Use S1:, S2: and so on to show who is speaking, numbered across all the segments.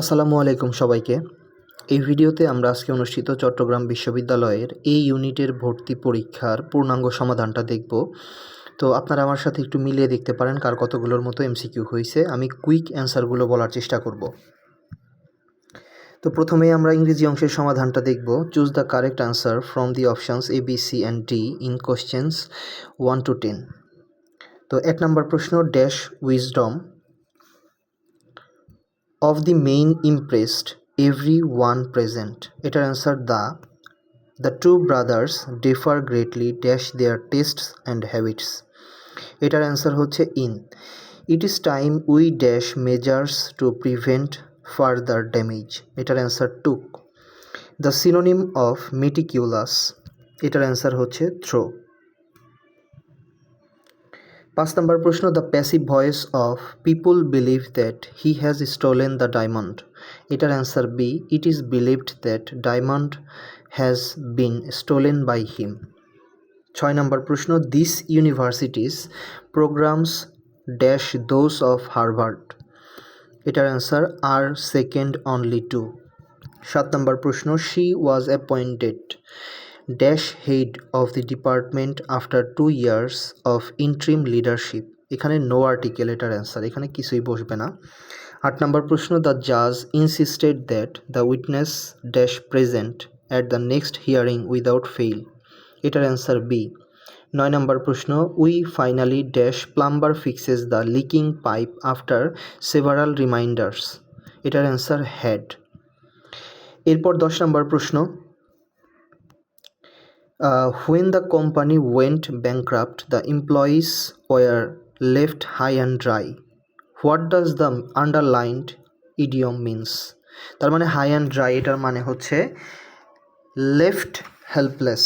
S1: আসসালামু আলাইকুম সবাইকে। এই ভিডিওতে আমরা আজকে অনুষ্ঠিত চট্টগ্রাম বিশ্ববিদ্যালয়ের এই ইউনিটের ভর্তি পরীক্ষার পূর্ণাঙ্গ সমাধানটা দেখব। তো আপনারা আমার সাথে একটু মিলিয়ে দেখতে পারেন কার কতগুলোর মতো এমসিকিউ হয়েছে। আমি কুইক অ্যান্সারগুলো বলার চেষ্টা করব। তো প্রথমে আমরা ইংরেজি অংশের সমাধানটা দেখব। Choose the correct answer from the options A, B, C and D in questions one to ten. তো এক নম্বর প্রশ্ন, dash wisdom of the man impressed everyone present এটার answer the the two brothers differ greatly dash their tastes and habits এটার answer হচ্ছে in it is time we dash measures to prevent further damage এটার answer took the synonym of meticulous এটার answer হচ্ছে throw পাঁচ নম্বর প্রশ্ন the passive voice of people believe that he has stolen the diamond এটার answer B it is believed that diamond has been stolen by him ছয় নম্বর প্রশ্ন this university's programs dash those of Harvard এটার answer are second only to সাত নম্বর প্রশ্ন she was appointed dash head of the department after two years of interim leadership. এখানে no article, এটার answer. এখানে কিছুই বসবে না। আট নম্বর প্রশ্ন, দ্য জাজ insisted that the witness dash present at the next hearing without fail. এটার অ্যান্সার বি। নয় নম্বর প্রশ্ন, we finally dash plumber fixes the leaking pipe after several reminders. এটার অ্যান্সার হ্যাড এরপর দশ নম্বর প্রশ্ন when the company went bankrupt the employees were left high and dry what does the underlined idiom means তার মানে high and dry এটার মানে হচ্ছে লেফট হেল্পলেস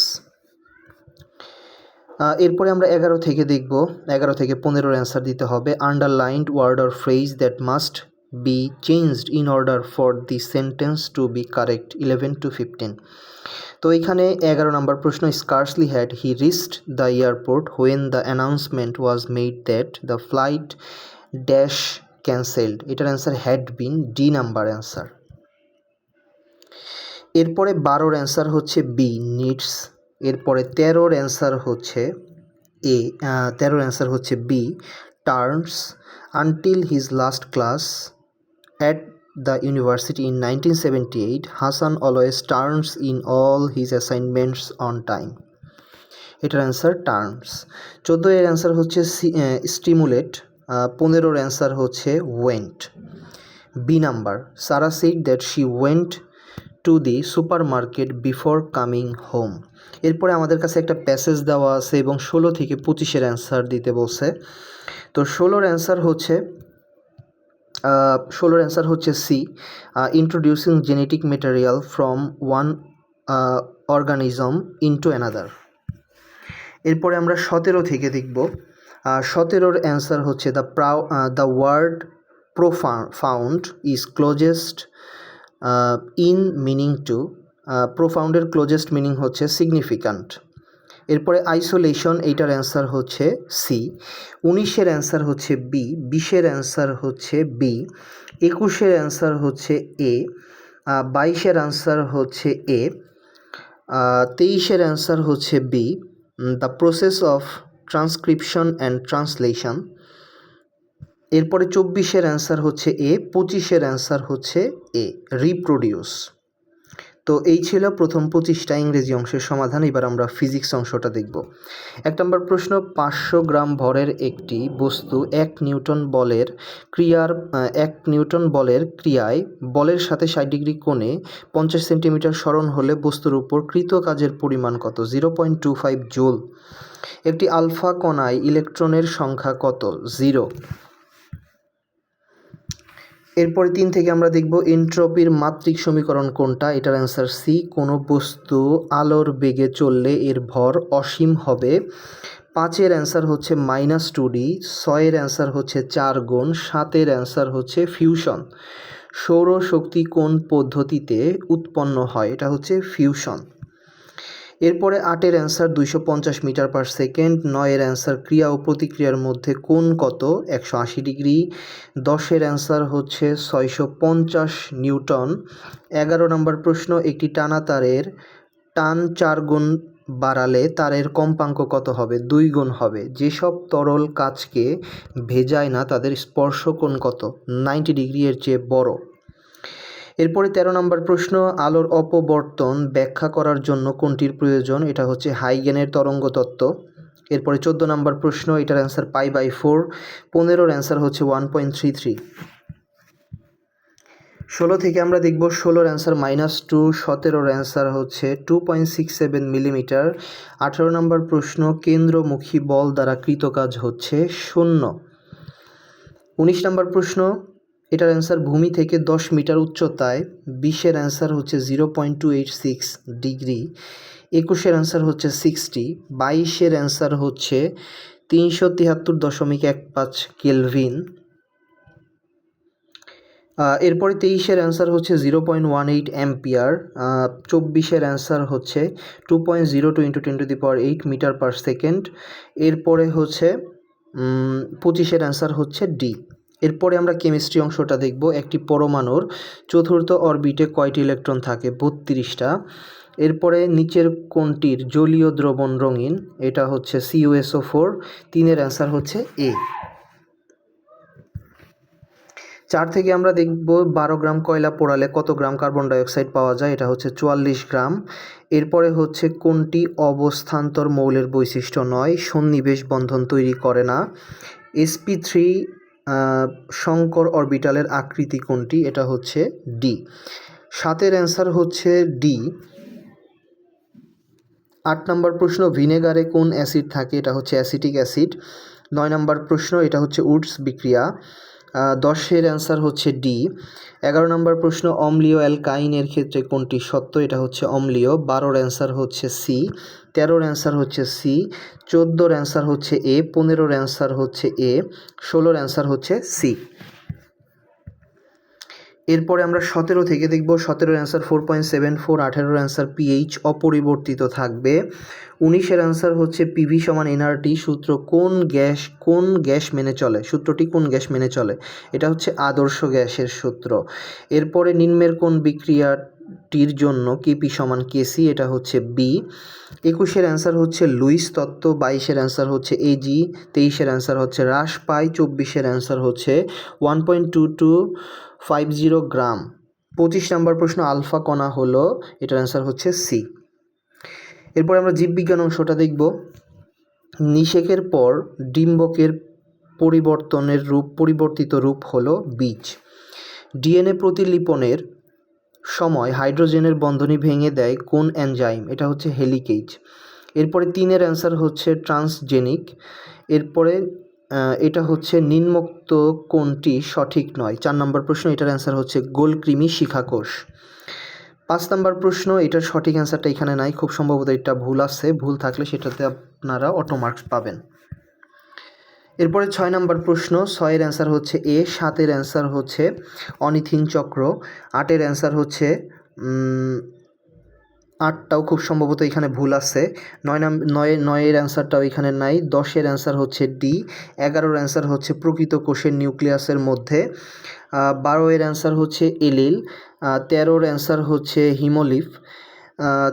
S1: এরপরে আমরা এগারো থেকে দেখব এগারো থেকে পনেরোর অ্যান্সার দিতে হবে underlined word or phrase that must be changed in order for the sentence to be correct eleven to fifteen তো এখানে এগারো নম্বর প্রশ্ন scarcely had he reached the airport when the announcement was made that the flight dash cancelled এটার answer had been D number answer এরপরে বারোর answer হচ্ছে B needs এরপরে তেরোর অ্যান্সার হচ্ছে এ তেরোর অ্যান্সার হচ্ছে B terms until his last class at the university in 1978 hassan always turns in all his assignments on time. এটার অ্যান্সার টার্মস চোদ্দ এর অ্যান্সার হচ্ছে স্টিমুলেট পনেরোর অ্যান্সার হচ্ছে went B number Sara said that she went to the supermarket before coming home এরপরে আমাদের কাছে একটা প্যাসেজ দেওয়া আছে এবং ষোলো থেকে পঁচিশের অ্যান্সার দিতে বলছে। তো ষোলোর অ্যান্সার হচ্ছে ষোলোর অ্যান্সার হচ্ছে C introducing genetic material from one organism into another এরপরে আমরা সতেরো থেকে দেখব সতেরোর অ্যান্সার হচ্ছে the pro the word profound is closest in meaning to প্রোফাউন্ডের closest meaning হচ্ছে সিগনিফিক্যান্ট এরপরে আইসোলেশন এইটার অ্যান্সার হচ্ছে সি উনিশের অ্যান্সার হচ্ছে বি বিশের অ্যান্সার হচ্ছে বি একুশের অ্যান্সার হচ্ছে এ বাইশের অ্যান্সার হচ্ছে এ তেইশের অ্যান্সার হচ্ছে B the process of transcription and translation এরপরে চব্বিশের অ্যান্সার হচ্ছে এ পঁচিশের অ্যান্সার হচ্ছে এ রিপ্রোডিউস তো এই ছিল প্রথম পঁচিশটা ইংরেজি অংশের সমাধান, এবার আমরা ফিজিক্স অংশটা দেখব। এক নম্বর প্রশ্ন, পাঁচশো গ্রাম ভরের একটি বস্তু এক নিউটন বলের ক্রিয়ার এক নিউটন বলের ক্রিয়ায় বলের সাথে ষাট ডিগ্রি কোণে পঞ্চাশ সেন্টিমিটার স্মরণ হলে বস্তুর উপর কৃত কাজের পরিমাণ কত? Zero point two five joule. একটি আলফা কণায় ইলেকট্রনের সংখ্যা কত? জিরো। এরপরে তিন থেকে আমরা দেখব এন্ট্রপির মাত্রিক সমীকরণ কোনটা? এটার অ্যান্সার সি কোনো বস্তু আলোর বেগে চললে এর ভর অসীম হবে। পাঁচের অ্যান্সার হচ্ছে মাইনাস টু ডি ছয়ের অ্যান্সার হচ্ছে চার গুণ, সাতের অ্যান্সার হচ্ছে ফিউশন সৌরশক্তি কোন পদ্ধতিতে উৎপন্ন হয়? এটা হচ্ছে ফিউশন এরপরে আটের অ্যান্সার দুইশো পঞ্চাশ মিটার পার সেকেন্ড নয়ের অ্যান্সার ক্রিয়া ও প্রতিক্রিয়ার মধ্যে কোন কত? একশো আশি ডিগ্রি দশের অ্যান্সার হচ্ছে ছয়শো পঞ্চাশ নিউটন। এগারো নম্বর প্রশ্ন, একটি টানা তারের টান চার গুণ বাড়ালে তারের কম্পাঙ্ক কত হবে? দুই গুণ হবে। যেসব তরল কাজকে ভেজায় না, তাদের স্পর্শ কোণ কত? নাইনটি ডিগ্রি এর চেয়ে বড়। এরপরে তেরো নম্বর প্রশ্ন, আলোর অপবর্তন ব্যাখ্যা করার জন্য কোনটির প্রয়োজন? এটা হচ্ছে হাইগেনের তরঙ্গ তত্ত্ব। এরপরে চোদ্দ নম্বর প্রশ্ন, এটার অ্যান্সার পাই বাই ফোর পনেরোর অ্যান্সার হচ্ছে ওয়ান পয়েন্ট থ্রি থ্রি ষোলো থেকে আমরা দেখব, ষোলোর অ্যান্সার মাইনাস টু সতেরোর অ্যান্সার হচ্ছে two point six seven millimetre আঠেরো নম্বর প্রশ্ন, কেন্দ্রমুখী বল দ্বারা কৃত কাজ হচ্ছে শূন্য। উনিশ নম্বর প্রশ্ন এটার অ্যান্সার ভূমি থেকে দশ মিটার উচ্চতায়, বিশের অ্যান্সার হচ্ছে zero point two eight six degree একুশের অ্যান্সার হচ্ছে সিক্সটি বাইশের অ্যান্সার হচ্ছে তিনশো তিয়াত্তর দশমিক এক পাঁচ কেলভিন। এরপরে তেইশের অ্যান্সার হচ্ছে zero point one eight ampere চব্বিশের অ্যান্সার হচ্ছে two point zero two into ten to the power eight metre per second এরপরে হচ্ছে পঁচিশের অ্যান্সার হচ্ছে ডি এরপরে আমরা কেমিস্ট্রি অংশটা দেখব, একটি পরমাণুর চতুর্থ অরবিটে কয়টি ইলেকট্রন থাকে? বত্রিশটা। এরপরে নিচের কোনটির জলীয় দ্রবণ রঙিন, এটা হচ্ছে সিইউএসও ফোর তিনের অ্যান্সার হচ্ছে এ চার থেকে আমরা দেখব বারো গ্রাম কয়লা পোড়ালে কত গ্রাম কার্বন ডাইঅক্সাইড পাওয়া যায়? এটা হচ্ছে চুয়াল্লিশ গ্রাম। এরপরে হচ্ছে কোনটি অবস্থান্তর মৌলের বৈশিষ্ট্য নয়, সন্নিবেশ বন্ধন তৈরি করে না। এসপি থ্রি শঙ্কর অরবিটালের আকৃতি কোনটি? এটা হচ্ছে ডি। সাতের অ্যান্সার হচ্ছে ডি। আট নম্বর প্রশ্ন, ভিনেগারে কোন অ্যাসিড থাকে? এটা হচ্ছে অ্যাসিটিক অ্যাসিড। নয় নম্বর প্রশ্ন, এটা হচ্ছে উডস বিক্রিয়া। দশের অ্যান্সার হচ্ছে ডি। এগারো নম্বর প্রশ্ন, অম্লীয় অ্যালকাইনের ক্ষেত্রে কোনটি সত্য? এটা হচ্ছে অম্লীয়। বারোর অ্যান্সার হচ্ছে সি। তেরোর অ্যান্সার হচ্ছে সি চোদ্দোর অ্যান্সার হচ্ছে এ পনেরোর অ্যান্সার হচ্ছে এ ষোলোর অ্যান্সার হচ্ছে সি এরপরে আমরা সতেরো থেকে দেখব, সতেরোর answer four point seven four আঠেরোর answer pH অপরিবর্তিত থাকবে। উনিশের অ্যান্সার হচ্ছে পিভি সমান এনআরটি সূত্র কোন গ্যাস কোন গ্যাস মেনে চলে, সূত্রটি কোন গ্যাস মেনে চলে, এটা হচ্ছে আদর্শ গ্যাসের সূত্র। এরপরে নিম্নের কোন বিক্রিয়াটির জন্য কেপি সমান কেসি, এটা হচ্ছে বি একুশের অ্যান্সার হচ্ছে লুইস তত্ত্ব, বাইশের অ্যান্সার হচ্ছে এজি তেইশের অ্যান্সার হচ্ছে হ্রাস পাই, চব্বিশের অ্যান্সার হচ্ছে one point two two five zero gram. পঁচিশ নম্বর প্রশ্ন, আলফা কণা হলো, এটার অ্যান্সার হচ্ছে সি এরপর আমরা জীববিজ্ঞান অংশটা দেখব। নিষেকের পর ডিম্বকের পরিবর্তনের রূপ, পরিবর্তিত রূপ হলো বীজ। ডিএনএ প্রতিলিপনের সময় হাইড্রোজেনের বন্ধনী ভেঙে দেয় কোন এনজাইম? এটা হচ্ছে হেলিকেজ। এরপরে তিনের অ্যান্সার হচ্ছে ট্রান্সজেনিক। এরপরে এটা হচ্ছে নিম্নোক্ত কোনটি সঠিক নয়? চার নম্বর প্রশ্ন, এটার অ্যান্সার হচ্ছে গোলকৃমি শিখাকোষ। পাঁচ নম্বর প্রশ্ন, এটার সঠিক অ্যান্সারটা এখানে নাই। খুব সম্ভবত এটা ভুল আছে। ভুল থাকলে সেটাতে আপনারা অটো মার্কস পাবেন। এরপরে ছয় নম্বর প্রশ্ন, ছয়ের অ্যান্সার হচ্ছে এ সাতের অ্যান্সার হচ্ছে অনিথিন চক্র, আটের অ্যান্সার হচ্ছে আটটাও খুব সম্ভবত এখানে ভুল আছে, নয় নাম, নয়, নয়ের অ্যান্সারটাও এখানে নাই, দশের অ্যান্সার হচ্ছে ডি এগারোর অ্যান্সার হচ্ছে প্রকৃত কোষের নিউক্লিয়াসের মধ্যে বারোয়ের অ্যান্সার হচ্ছে এলিল তেরোর অ্যান্সার হচ্ছে হিমোলিফ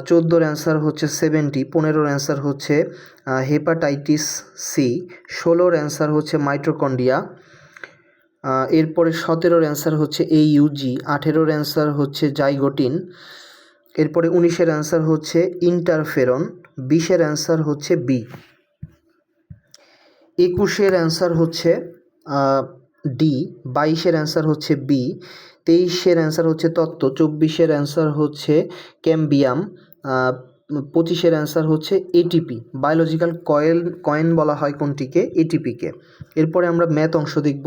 S1: চোদ্দোর অ্যান্সার হচ্ছে সেভেন্টি পনেরোর অ্যান্সার হচ্ছে হেপাটাইটিস সি ষোলোর অ্যান্সার হচ্ছে মাইট্রোকন্ডিয়া এরপরে সতেরোর অ্যান্সার হচ্ছে এ ইউজি আঠেরোর অ্যান্সার হচ্ছে জাইগোটিন এরপরে উনিশের অ্যান্সার হচ্ছে ইন্টারফেরন বিশের অ্যান্সার হচ্ছে বি একুশের অ্যান্সার হচ্ছে ডি বাইশের অ্যান্সার হচ্ছে বি তেইশের অ্যান্সার হচ্ছে তত্ত্ব, চব্বিশের অ্যান্সার হচ্ছে ক্যাম্বিয়াম পঁচিশের অ্যান্সার হচ্ছে এটিপি বায়োলজিক্যাল কয়েল কয়েন বলা হয় কোনটিকে? এটিপিকে এরপরে আমরা ম্যাথ অংশ দেখব।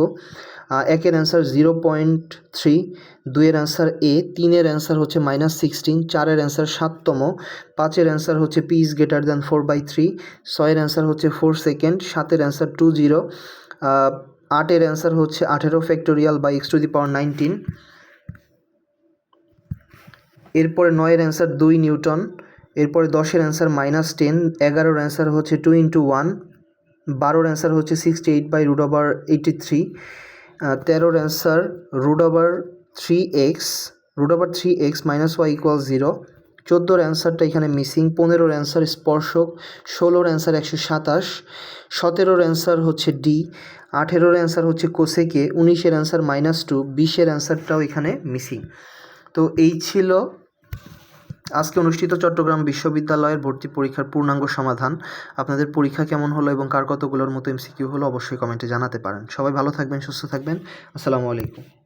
S1: একের অ্যান্সার জিরো পয়েন্ট থ্রি দুইয়ের অ্যান্সার এ তিনের অ্যান্সার হচ্ছে মাইনাস সিক্সটিন চারের অ্যান্সার সাততম, পাঁচের অ্যান্সার হচ্ছে P is greater than four by three ছয়ের অ্যান্সার হচ্ছে ফোর সেকেন্ড সাতের অ্যান্সার টু জিরো আটের অ্যান্সার হচ্ছে আঠেরো factorial by X to the power nineteen এরপরে নয়ের অ্যান্সার দুই নিউটন, এরপরে দশের অ্যান্সার মাইনাস টেন, এগারোর অ্যান্সার হচ্ছে টু ইন্টু ওয়ান বারোর অ্যান্সার হচ্ছে sixty eight by root over eighty three তেরোর answer root over three X root over three X minus Y equal zero চোদ্দোর অ্যান্সারটা এখানে মিসিং পনেরোর অ্যান্সার স্পর্শক, ষোলোর অ্যান্সার একশো সাতাশ, সতেরোর অ্যান্সার হচ্ছে ডি আঠেরোর অ্যান্সার হচ্ছে কোসেকে, উনিশের অ্যান্সার মাইনাস টু বিশের অ্যান্সারটাও এখানে মিসিং তো এই ছিল আজকে অনুষ্ঠিত চট্টগ্রাম বিশ্ববিদ্যালয়ের ভর্তি পরীক্ষার পূর্ণাঙ্গ সমাধান। আপনাদের পরীক্ষা কেমন হলো এবং কার কতগুলোর মতো এমসিকিউ হলো অবশ্যই কমেন্টে জানাতে পারেন। সবাই ভালো থাকবেন, সুস্থ থাকবেন। আসসালামু আলাইকুম।